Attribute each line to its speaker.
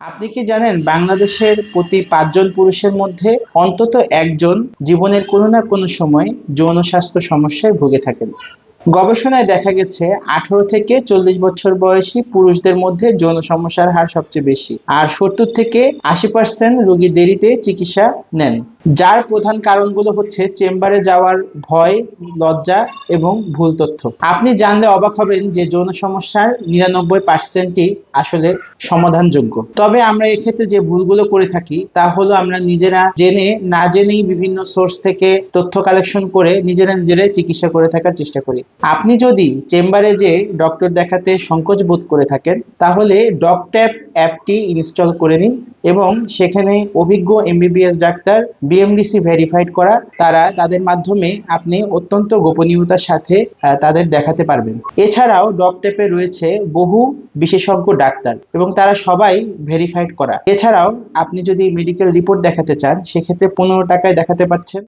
Speaker 1: আপনি কি জানেন বাংলাদেশের প্রতি পাঁচজন পুরুষের মধ্যে অন্তত একজন জীবনের কোনো না কোনো সময় যৌন স্বাস্থ্য সমস্যায় ভুগে থাকেন? গবেষণায় দেখা গেছে, আঠারো থেকে চল্লিশ বছর বয়সী পুরুষদের মধ্যে যৌন সমস্যার হার সবচেয়ে বেশি। আর সত্তর থেকে আশি পার্সেন্ট রোগী দেরিতে চিকিৎসা নেন, যার প্রধান কারণগুলো হচ্ছে চেম্বারে যাওয়ার ভয়, লজ্জা এবং ভুল তথ্য। আপনি জানলে অবাক হবেন যে যৌন সমস্যার নিরানব্বই পার্সেন্টই আসলে সমাধানযোগ্য। তবে আমরা এক্ষেত্রে যে ভুলগুলো করে থাকি, তা হলো আমরা নিজেরা জেনে, না জেনেই বিভিন্ন সোর্স থেকে তথ্য কালেকশন করে নিজেরা নিজেরাই চিকিৎসা করে থাকার চেষ্টা করি। আপনি যদি চেম্বারে যে ডক্টর দেখাতে সংকোচ বোধ করে থাকেন, তাহলে ডকট্যাপ অ্যাপটি ইনস্টল করে নিন এবং সেখানে অভিজ্ঞ এমবিবিএস ডাক্তার, বিএমডিসি ভেরিফাইড করা, তারা তাদের মাধ্যমে আপনি অত্যন্ত গোপনীয়তার সাথে তাদের দেখাতে পারবেন। এছাড়াও ডকট্যাপে রয়েছে বহু বিশেষজ্ঞ ডাক্তার এবং তারা সবাই ভেরিফাইড করা। এছাড়াও আপনি যদি মেডিকেল রিপোর্ট দেখাতে চান, সেক্ষেত্রে পনেরো টাকায় দেখাতে পারছেন।